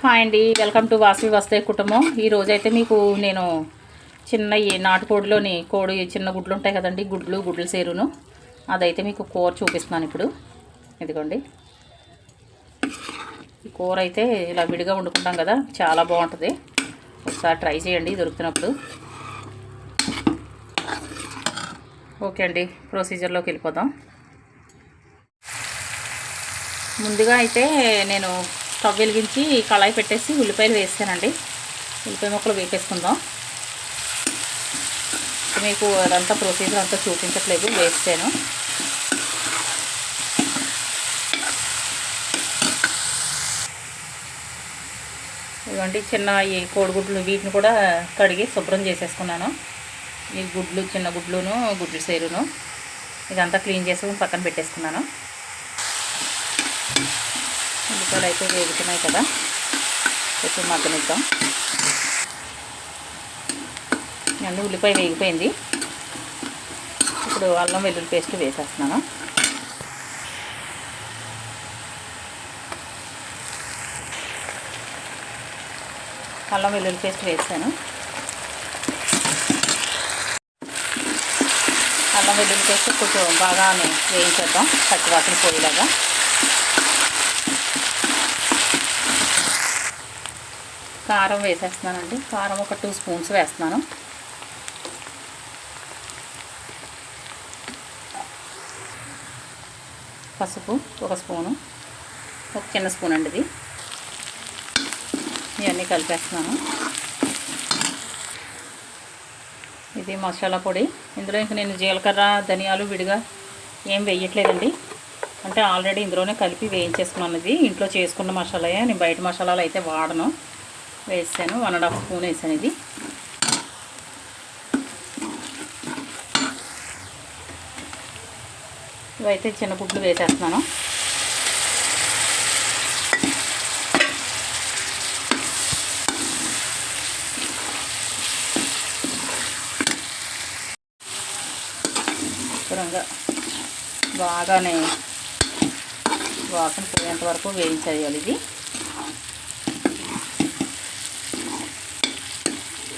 Hi అండి welcome to Vasavi వస్తే కుటుంబం. ఈరోజైతే అయితే మీకు నేను చిన్న ఈ నాటుకోడిలోని కోడి చిన్న గుడ్లు ఉంటాయి కదండి గుడ్లు గుడ్ల సేరును. అదైతే మీకు కూర చూపిస్తున్నాను ఇప్పుడు. ఇదిగోండి. ఈ కూర అయితే ఇలా విడిగా వండుకుంటాం కదా చాలా బాగుంటుంది. ఒకసారి ట్రై చేయండి దొరుకుతున్నప్పుడు ఓకే అండి ప్రొసీజర్లోకి వెళ్ళిపోదాం. ముందుగా అయితే నేను స్టవ్ వెలిగించి కళాయి పెట్టేసి ఉల్లిపాయలు వేస్తానండి ఉల్లిపాయ ముక్కలు వేపేసుకుందాం. మీకు అదంతా ప్రొసీజర్ అంతా చూపించట్లేదు వేస్తాను. ఇవ్వండి చిన్న ఈ కోడిగుడ్లు వీటిని కూడా కడిగి శుభ్రం చేసేసుకున్నాను. ఈ గుడ్లు చిన్న గుడ్లును గుడ్లు సేరును ఇదంతా క్లీన్ చేసుకుని పక్కన పెట్టేసుకున్నాను. ఉల్లిపాయలు అయితే వేగుతున్నాయి కదా. కొంచెం మగ్గనిద్దాం. అండి ఉల్లిపాయ వేగిపోయింది. ఇప్పుడు అల్లం వెల్లుల్లి పేస్ట్ వేసేస్తున్నాను. అల్లం వెల్లుల్లి పేస్ట్ వేసాను. అల్లం వెల్లుల్లి పేస్ట్ కొంచెం బాగానే వేయించేద్దాం. పచ్చివాసన పోయేలాగా. కారం వేసేస్తున్నానండి. కారం ఒక టూ స్పూన్స్ వేస్తున్నాను. పసుపు ఒక స్పూను. ఒక చిన్న స్పూన్ అండి ఇది. ఇవన్నీ కలిపేస్తున్నాను. ఇది మసాలా పొడి. ఇందులో ఇంక నేను జీలకర్ర ధనియాలు విడిగా ఏం వేయట్లేదండి. అంటే ఆల్రెడీ ఇందులోనే కలిపి వేయించేసుకున్నాను ఇది. ఇంట్లో చేసుకున్న మసాలాయే. నేను బయట మసాలాలు అయితే వాడను. వేసాను. వన్ అండ్ హాఫ్ స్పూన్ వేసాను ఇది. ఇవైతే చిన్న గుడ్లు వేసేస్తున్నాను. శుభ్రంగా బాగానే వాసన పోయేంత వరకు వేయించేయాలి ఇది.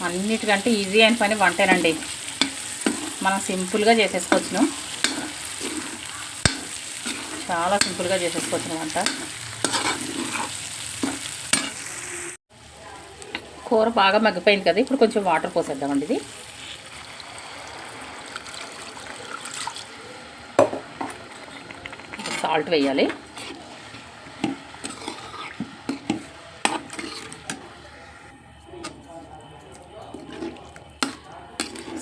అన్నిటికంటే ఈజీ అయిన పని వంటేనండి. మనం సింపుల్గా చేసేసుకోవచ్చును. చాలా సింపుల్గా చేసేసుకోవచ్చు వంట. కూర బాగా మగ్గిపోయింది కదా ఇప్పుడు కొంచెం వాటర్ పోసేద్దామండి ఇది. సాల్ట్ వేయాలి.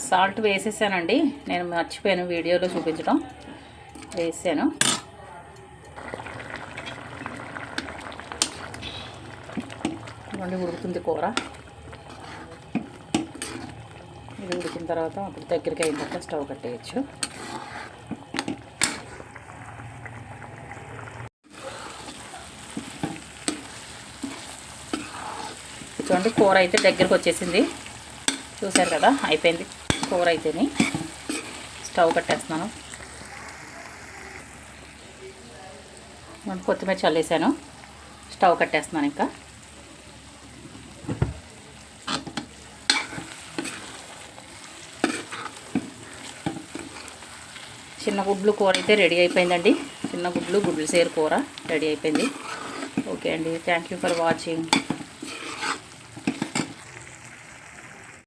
సాల్ట్ వేసేసానండి. నేను మర్చిపోయాను వీడియోలో చూపించడం. వేసాను. మళ్ళీ ఉడుకుతుంది కూర. ఇది ఉడికిన తర్వాత అప్పుడు దగ్గరికి అయిన తర్వాత స్టవ్ కట్టేయచ్చు. చూడండి కూర అయితే దగ్గరకు వచ్చేసింది. చూసారు కదా అయిపోయింది. కూర అయితేని స్టవ్ కట్టేస్తున్నాను. కొత్తిమీర చల్లేసాను. స్టవ్ కట్టేస్తున్నాను ఇంకా. చిన్న గుడ్లు కూర అయితే రెడీ అయిపోయిందండి. చిన్న గుడ్లు గుడ్లు సేరు కూర రెడీ అయిపోయింది. ఓకే అండి. Thank you for watching.